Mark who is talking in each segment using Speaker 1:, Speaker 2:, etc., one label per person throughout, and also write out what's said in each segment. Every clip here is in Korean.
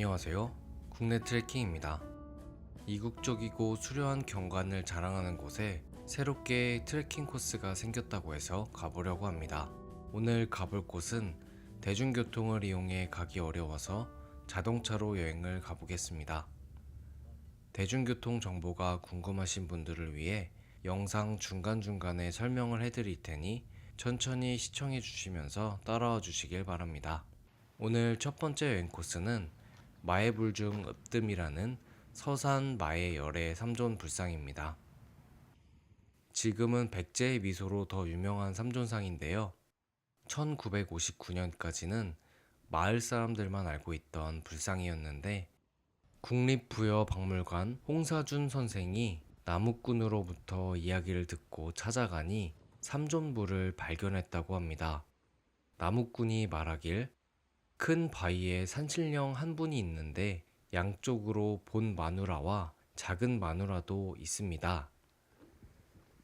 Speaker 1: 안녕하세요. 국내 트레킹입니다. 이국적이고 수려한 경관을 자랑하는 곳에 새롭게 트레킹 코스가 생겼다고 해서 가보려고 합니다. 오늘 가볼 곳은 대중교통을 이용해 가기 어려워서 자동차로 여행을 가보겠습니다. 대중교통 정보가 궁금하신 분들을 위해 영상 중간중간에 설명을 해드릴 테니 천천히 시청해 주시면서 따라와 주시길 바랍니다. 오늘 첫 번째 여행 코스는 마해불중 읍뜸이라는 서산 마해 열의 삼존 불상입니다. 지금은 백제의 미소로 더 유명한 삼존상인데요. 1959년까지는 마을 사람들만 알고 있던 불상이었는데 국립부여박물관 홍사준 선생이 나무꾼으로부터 이야기를 듣고 찾아가니 삼존부를 발견했다고 합니다. 나무꾼이 말하길 큰 바위에 산신령 한 분이 있는데 양쪽으로 본 마누라와 작은 마누라도 있습니다.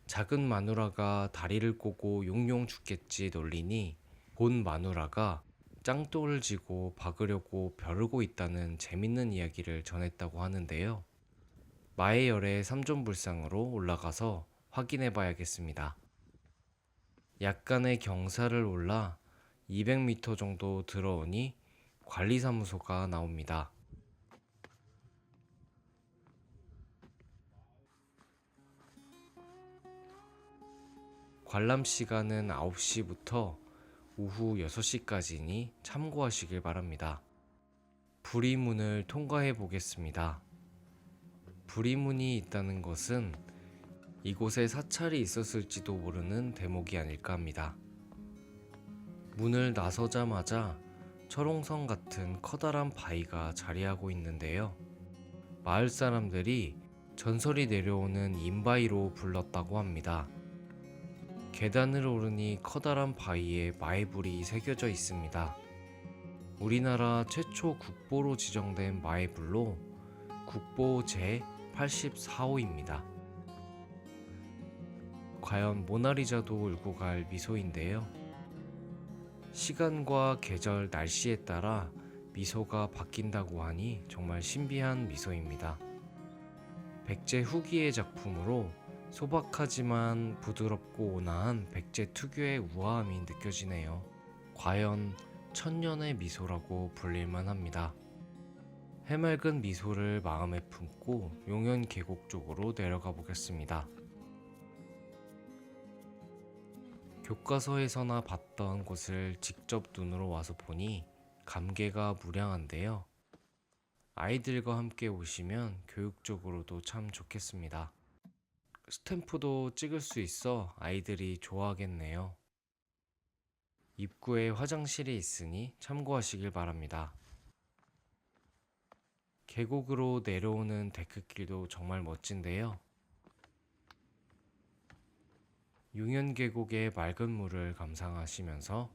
Speaker 1: 작은 마누라가 다리를 꼬고 용용 죽겠지 놀리니 본 마누라가 짱돌을 지고 박으려고 벼르고 있다는 재밌는 이야기를 전했다고 하는데요. 마해열의 삼존불상으로 올라가서 확인해 봐야겠습니다. 약간의 경사를 올라 200m 정도 들어오니 관리사무소가 나옵니다. 관람 시간은 9시부터 오후 6시까지니 참고하시길 바랍니다. 불이문을 통과해 보겠습니다. 불이문이 있다는 것은 이곳에 사찰이 있었을지도 모르는 대목이 아닐까 합니다. 문을 나서자마자 철옹성 같은 커다란 바위가 자리하고 있는데요. 마을 사람들이 전설이 내려오는 인바위로 불렀다고 합니다. 계단을 오르니 커다란 바위에 마애불이 새겨져 있습니다. 우리나라 최초 국보로 지정된 마애불로 국보 제 84호입니다. 과연 모나리자도 울고 갈 미소인데요. 시간과 계절, 날씨에 따라 미소가 바뀐다고 하니 정말 신비한 미소입니다. 백제 후기의 작품으로 소박하지만 부드럽고 온화한 백제 특유의 우아함이 느껴지네요. 과연 천년의 미소라고 불릴만 합니다. 해맑은 미소를 마음에 품고 용현 계곡 쪽으로 내려가 보겠습니다. 교과서에서나 봤던 곳을 직접 눈으로 와서 보니 감개가 무량한데요. 아이들과 함께 오시면 교육적으로도 참 좋겠습니다. 스탬프도 찍을 수 있어 아이들이 좋아하겠네요. 입구에 화장실이 있으니 참고하시길 바랍니다. 계곡으로 내려오는 데크길도 정말 멋진데요. 용현 계곡의 맑은 물을 감상하시면서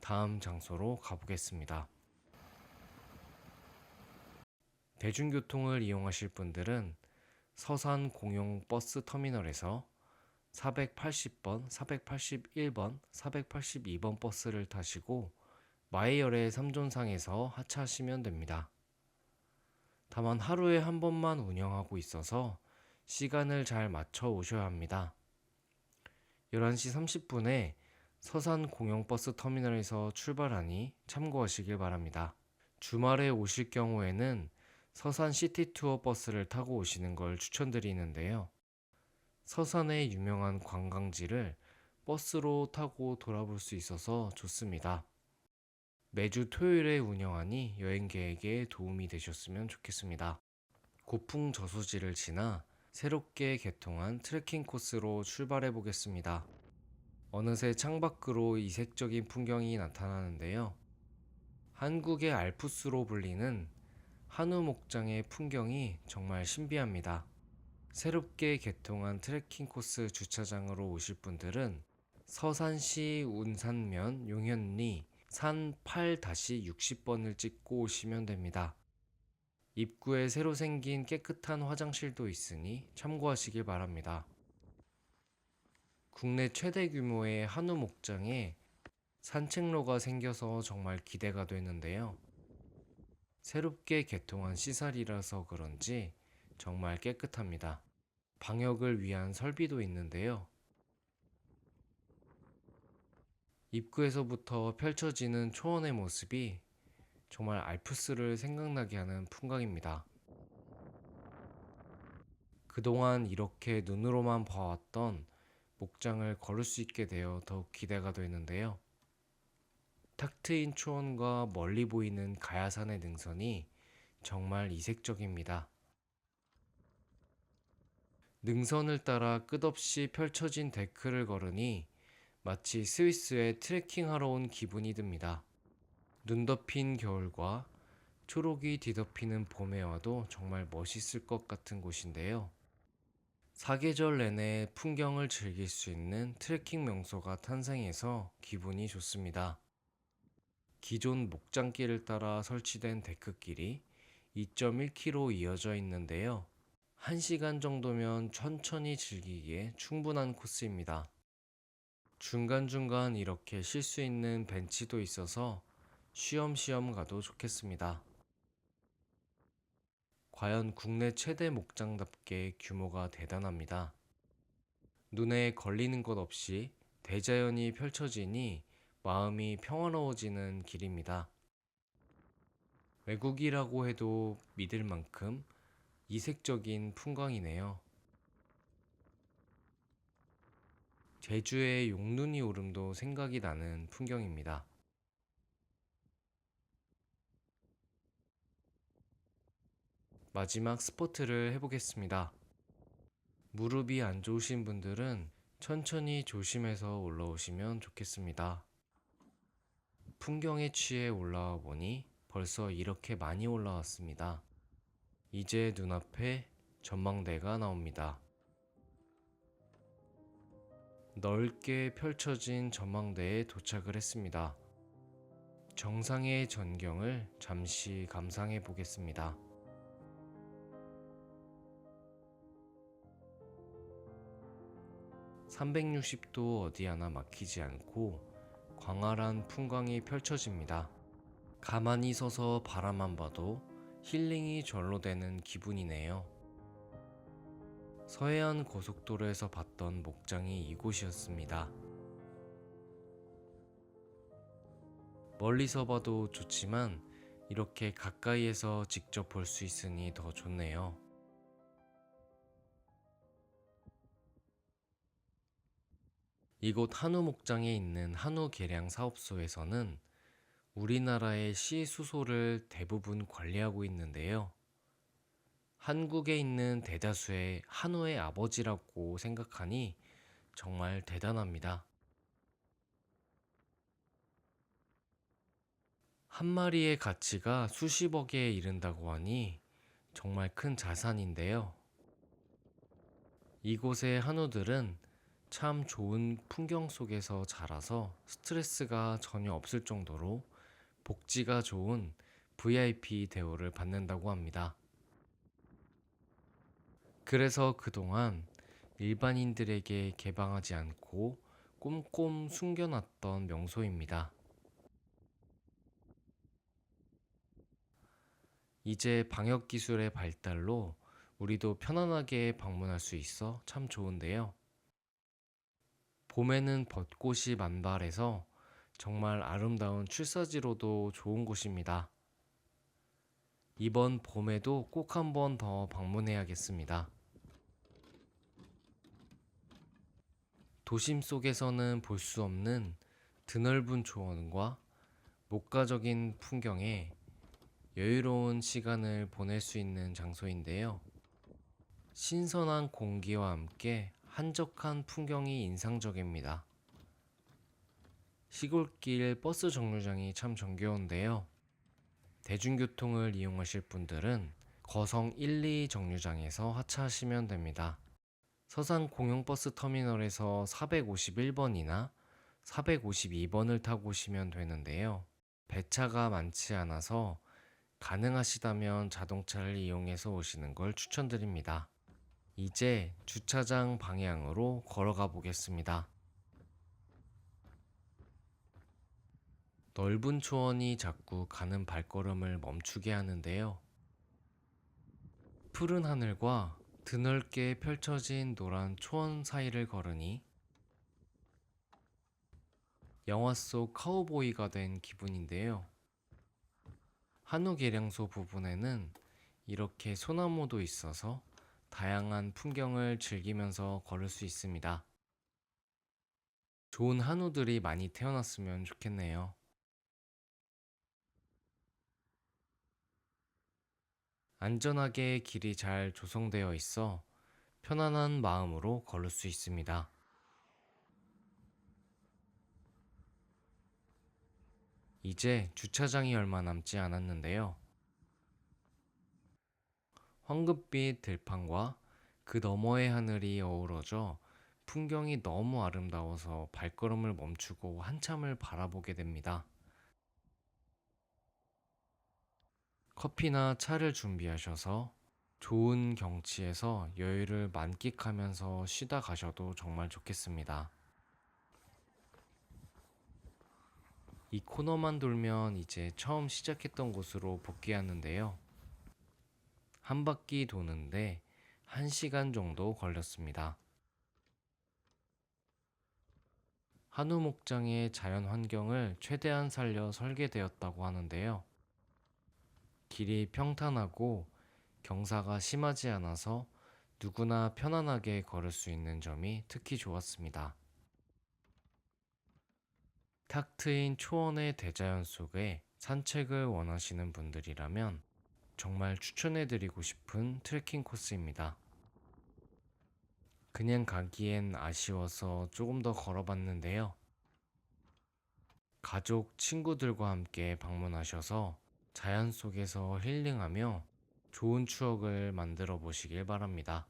Speaker 1: 다음 장소로 가보겠습니다. 대중교통을 이용하실 분들은 서산 공용 버스 터미널에서 480번, 481번, 482번 버스를 타시고 마이열의 삼존상에서 하차하시면 됩니다. 다만 하루에 한 번만 운영하고 있어서 시간을 잘 맞춰 오셔야 합니다. 11시 30분에 서산 공영버스 터미널에서 출발하니 참고하시길 바랍니다. 주말에 오실 경우에는 서산 시티 투어 버스를 타고 오시는 걸 추천드리는데요. 서산의 유명한 관광지를 버스로 타고 돌아볼 수 있어서 좋습니다. 매주 토요일에 운영하니 여행 계획에 도움이 되셨으면 좋겠습니다. 고풍 저수지를 지나 새롭게 개통한 트레킹 코스로 출발해 보겠습니다. 어느새 창밖으로 이색적인 풍경이 나타나는데요. 한국의 알프스로 불리는 한우 목장의 풍경이 정말 신비합니다. 새롭게 개통한 트레킹 코스 주차장으로 오실 분들은 서산시 운산면 용현리 산 8-60번을 찍고 오시면 됩니다. 입구에 새로 생긴 깨끗한 화장실도 있으니 참고하시길 바랍니다. 국내 최대 규모의 한우 목장에 산책로가 생겨서 정말 기대가 되는데요. 새롭게 개통한 시설이라서 그런지 정말 깨끗합니다. 방역을 위한 설비도 있는데요. 입구에서부터 펼쳐지는 초원의 모습이 정말 알프스를 생각나게 하는 풍광입니다. 그동안 이렇게 눈으로만 봐왔던 목장을 걸을 수 있게 되어 더욱 기대가 되는데요. 탁 트인 초원과 멀리 보이는 가야산의 능선이 정말 이색적입니다. 능선을 따라 끝없이 펼쳐진 데크를 걸으니 마치 스위스에 트레킹하러 온 기분이 듭니다. 눈 덮인 겨울과 초록이 뒤덮이는 봄에 와도 정말 멋있을 것 같은 곳인데요. 사계절 내내 풍경을 즐길 수 있는 트레킹 명소가 탄생해서 기분이 좋습니다. 기존 목장길을 따라 설치된 데크길이 2.1km 이어져 있는데요. 1시간 정도면 천천히 즐기기에 충분한 코스입니다. 중간중간 이렇게 쉴 수 있는 벤치도 있어서 쉬엄쉬엄 가도 좋겠습니다. 과연 국내 최대 목장답게 규모가 대단합니다. 눈에 걸리는 것 없이 대자연이 펼쳐지니 마음이 평화로워지는 길입니다. 외국이라고 해도 믿을 만큼 이색적인 풍광이네요. 제주의 용눈이 오름도 생각이 나는 풍경입니다. 마지막 스포트를 해보겠습니다. 무릎이 안 좋으신 분들은 천천히 조심해서 올라오시면 좋겠습니다. 풍경에 취해 올라와 보니 벌써 이렇게 많이 올라왔습니다. 이제 눈앞에 전망대가 나옵니다. 넓게 펼쳐진 전망대에 도착을 했습니다. 정상의 전경을 잠시 감상해 보겠습니다. (360도) 어디 하나 막히지 않고 광활한 풍광이 펼쳐집니다. 가만히 서서 바라만 봐도 힐링이 절로 되는 기분이네요. 서해안 고속도로에서 봤던 목장이 이곳이었습니다. 멀리서 봐도 좋지만 이렇게 가까이에서 직접 볼 수 있으니 더 좋네요. 이곳 한우 목장에 있는 한우 계량 사업소에서는 우리나라의 시 수소를 대부분 관리하고 있는데요. 한국에 있는 대다수의 한우의 아버지라고 생각하니 정말 대단합니다. 한 마리의 가치가 수십억에 이른다고 하니 정말 큰 자산인데요. 이곳의 한우들은 참 좋은 풍경 속에서 자라서 스트레스가 전혀 없을 정도로 복지가 좋은 VIP 대우를 받는다고 합니다. 그래서 그동안 일반인들에게 개방하지 않고 꼼꼼 숨겨놨던 명소입니다. 이제 방역 기술의 발달로 우리도 편안하게 방문할 수 있어 참 좋은데요. 봄에는 벚꽃이 만발해서 정말 아름다운 출사지로도 좋은 곳입니다. 이번 봄에도 꼭 한 번 더 방문해야겠습니다. 도심 속에서는 볼 수 없는 드넓은 조원과 목가적인 풍경에 여유로운 시간을 보낼 수 있는 장소인데요. 신선한 공기와 함께 한적한 풍경이 인상적입니다. 시골길 버스 정류장이 참 정겨운데요. 대중교통을 이용하실 분들은 거성 1, 2 정류장에서 하차하시면 됩니다. 서산 공영버스 터미널에서 451번이나 452번을 타고 오시면 되는데요. 배차가 많지 않아서 가능하시다면 자동차를 이용해서 오시는 걸 추천드립니다. 이제 주차장 방향으로 걸어가 보겠습니다. 넓은 초원이 자꾸 가는 발걸음을 멈추게 하는데요. 푸른 하늘과 드넓게 펼쳐진 노란 초원 사이를 걸으니 영화 속 카우보이가 된 기분인데요. 한우 계량소 부분에는 이렇게 소나무도 있어서 다양한 풍경을 즐기면서 걸을 수 있습니다. 좋은 한우들이 많이 태어났으면 좋겠네요. 안전하게 길이 잘 조성되어 있어 편안한 마음으로 걸을 수 있습니다. 이제 주차장이 얼마 남지 않았는데요. 황금빛 들판과 그 너머의 하늘이 어우러져 풍경이 너무 아름다워서 발걸음을 멈추고 한참을 바라보게 됩니다. 커피나 차를 준비하셔서 좋은 경치에서 여유를 만끽하면서 쉬다 가셔도 정말 좋겠습니다. 이 코너만 돌면 이제 처음 시작했던 곳으로 복귀하는데요. 한 바퀴 도는데 1시간 정도 걸렸습니다. 한우 목장의 자연 환경을 최대한 살려 설계되었다고 하는데요. 길이 평탄하고 경사가 심하지 않아서 누구나 편안하게 걸을 수 있는 점이 특히 좋았습니다. 탁 트인 초원의 대자연 속에 산책을 원하시는 분들이라면 정말 추천해드리고 싶은 트레킹 코스입니다. 그냥 가기엔 아쉬워서 조금 더 걸어봤는데요. 가족, 친구들과 함께 방문하셔서 자연 속에서 힐링하며 좋은 추억을 만들어 보시길 바랍니다.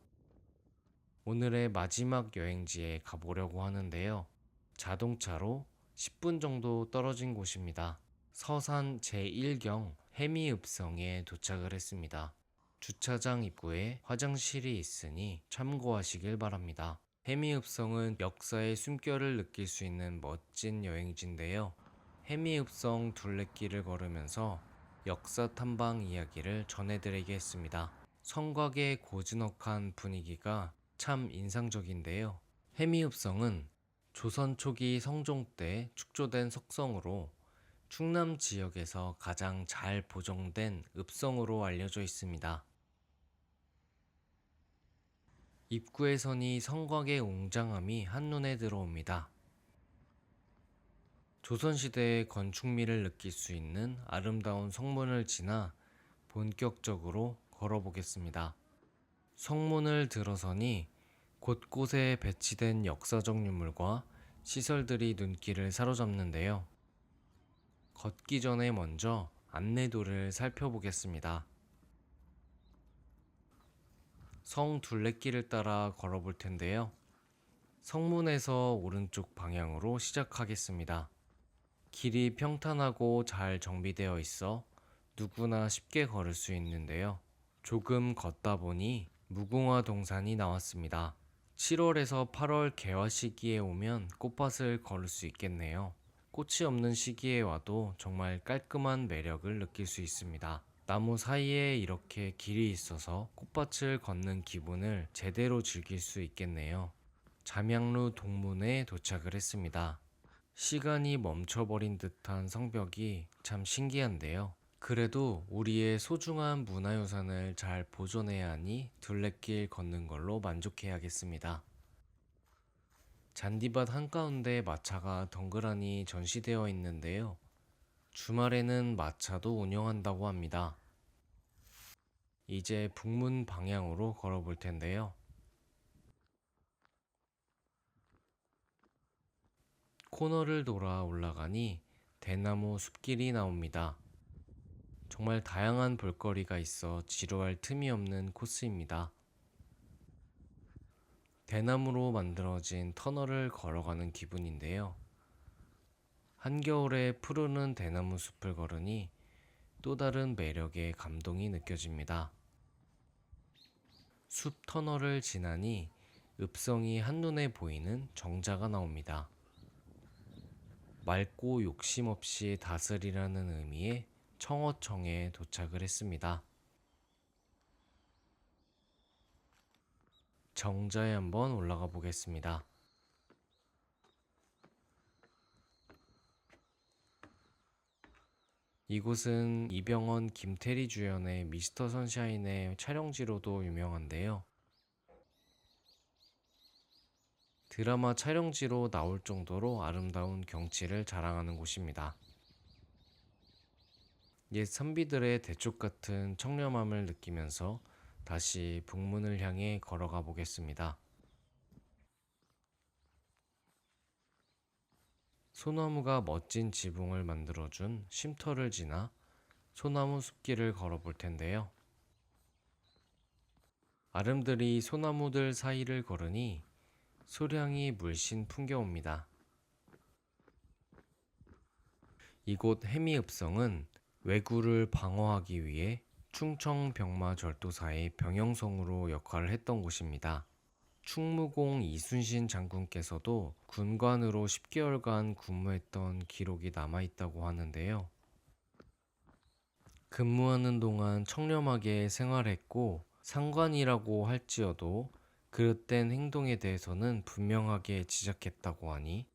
Speaker 1: 오늘의 마지막 여행지에 가보려고 하는데요. 자동차로 10분 정도 떨어진 곳입니다. 서산 제1경 해미읍성에 도착을 했습니다. 주차장 입구에 화장실이 있으니 참고하시길 바랍니다. 해미읍성은 역사의 숨결을 느낄 수 있는 멋진 여행지인데요. 해미읍성 둘레길을 걸으면서 역사 탐방 이야기를 전해드리겠습니다. 성곽의 고즈넉한 분위기가 참 인상적인데요. 해미읍성은 조선 초기 성종 때 축조된 석성으로 충남 지역에서 가장 잘 보존된 읍성으로 알려져 있습니다. 입구에서니 성곽의 웅장함이 한눈에 들어옵니다. 조선시대의 건축미를 느낄 수 있는 아름다운 성문을 지나 본격적으로 걸어보겠습니다. 성문을 들어서니 곳곳에 배치된 역사적 유물과 시설들이 눈길을 사로잡는데요. 걷기 전에 먼저 안내도를 살펴보겠습니다. 성 둘레길을 따라 걸어볼 텐데요. 성문에서 오른쪽 방향으로 시작하겠습니다. 길이 평탄하고 잘 정비되어 있어 누구나 쉽게 걸을 수 있는데요. 조금 걷다 보니 무궁화 동산이 나왔습니다. 7월에서 8월 개화 시기에 오면 꽃밭을 걸을 수 있겠네요. 꽃이 없는 시기에 와도 정말 깔끔한 매력을 느낄 수 있습니다. 나무 사이에 이렇게 길이 있어서 꽃밭을 걷는 기분을 제대로 즐길 수 있겠네요. 잠양루 동문에 도착을 했습니다. 시간이 멈춰버린 듯한 성벽이 참 신기한데요. 그래도 우리의 소중한 문화유산을 잘 보존해야 하니 둘레길 걷는 걸로 만족해야겠습니다. 잔디밭 한가운데 마차가 덩그러니 전시되어 있는데요. 주말에는 마차도 운영한다고 합니다. 이제 북문 방향으로 걸어볼 텐데요. 코너를 돌아 올라가니 대나무 숲길이 나옵니다. 정말 다양한 볼거리가 있어 지루할 틈이 없는 코스입니다. 대나무로 만들어진 터널을 걸어가는 기분인데요. 한겨울에 푸르는 대나무 숲을 걸으니 또 다른 매력의 감동이 느껴집니다. 숲 터널을 지나니 읍성이 한눈에 보이는 정자가 나옵니다. 맑고 욕심 없이 다스리라는 의미의 청어청에 도착을 했습니다. 정자에 한번 올라가 보겠습니다. 이곳은 이병헌, 김태리 주연의 미스터 선샤인의 촬영지로도 유명한데요. 드라마 촬영지로 나올 정도로 아름다운 경치를 자랑하는 곳입니다. 옛 선비들의 대쪽 같은 청렴함을 느끼면서 다시 북문을 향해 걸어가 보겠습니다. 소나무가 멋진 지붕을 만들어준 쉼터를 지나 소나무 숲길을 걸어 볼 텐데요. 아름드리 소나무들 사이를 걸으니 소량이 물씬 풍겨옵니다. 이곳 해미읍성은 왜구를 방어하기 위해 충청 병마 절도사의 병영성으로 역할을 했던 곳입니다. 충무공 이순신 장군께서도 군관으로 10개월간 근무했던 기록이 남아있다고 하는데요. 근무하는 동안 청렴하게 생활했고 상관이라고 할지어도 그릇된 행동에 대해서는 분명하게 지적했다고 하니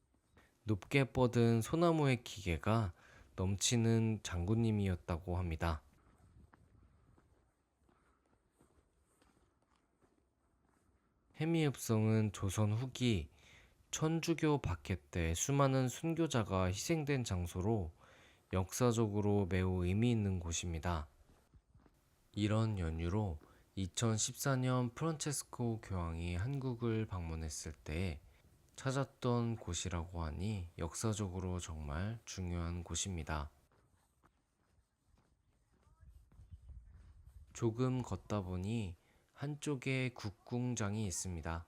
Speaker 1: 높게 뻗은 소나무의 기계가 넘치는 장군님이었다고 합니다. 해미읍성은 조선 후기 천주교 박해 때 수많은 순교자가 희생된 장소로 역사적으로 매우 의미 있는 곳입니다. 이런 연유로 2014년 프란체스코 교황이 한국을 방문했을 때 찾았던 곳이라고 하니 역사적으로 정말 중요한 곳입니다. 조금 걷다 보니 한쪽에 국궁장이 있습니다.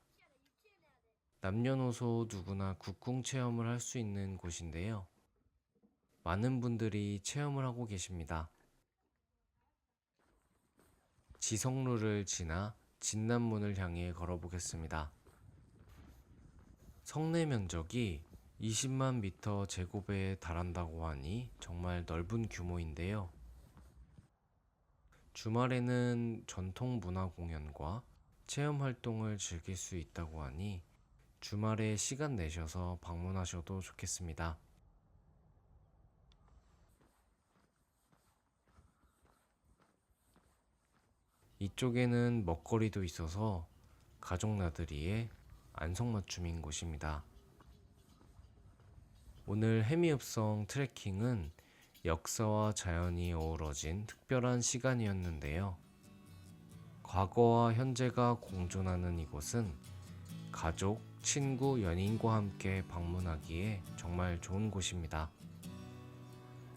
Speaker 1: 남녀노소 누구나 국궁 체험을 할 수 있는 곳인데요. 많은 분들이 체험을 하고 계십니다. 지성루를 지나 진남문을 향해 걸어보겠습니다. 성내 면적이 20만 미터 제곱에 달한다고 하니 정말 넓은 규모인데요. 주말에는 전통 문화 공연과 체험 활동을 즐길 수 있다고 하니 주말에 시간 내셔서 방문하셔도 좋겠습니다. 이쪽에는 먹거리도 있어서 가족 나들이의 안성맞춤인 곳입니다. 오늘 해미읍성 트레킹은 역사와 자연이 어우러진 특별한 시간이었는데요. 과거와 현재가 공존하는 이곳은 가족, 친구, 연인과 함께 방문하기에 정말 좋은 곳입니다.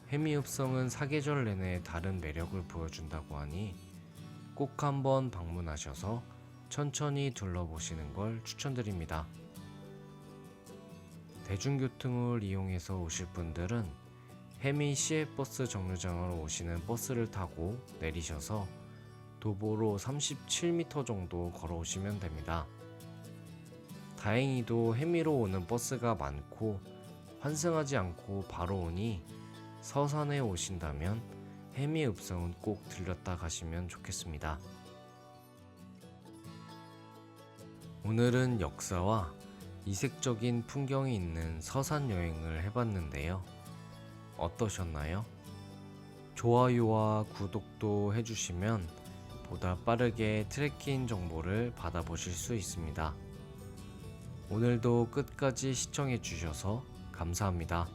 Speaker 1: 해미읍성은 사계절 내내 다른 매력을 보여준다고 하니 꼭 한번 방문하셔서 천천히 둘러보시는 걸 추천드립니다. 대중교통을 이용해서 오실 분들은 해미 시외버스 정류장으로 오시는 버스를 타고 내리셔서 도보로 37m 정도 걸어오시면 됩니다. 다행히도 해미로 오는 버스가 많고 환승하지 않고 바로 오니 서산에 오신다면 해미 읍성은 꼭 들렸다 가시면 좋겠습니다. 오늘은 역사와 이색적인 풍경이 있는 서산 여행을 해봤는데요. 어떠셨나요? 좋아요와 구독도 해주시면 보다 빠르게 트레킹 정보를 받아보실 수 있습니다. 오늘도 끝까지 시청해주셔서 감사합니다.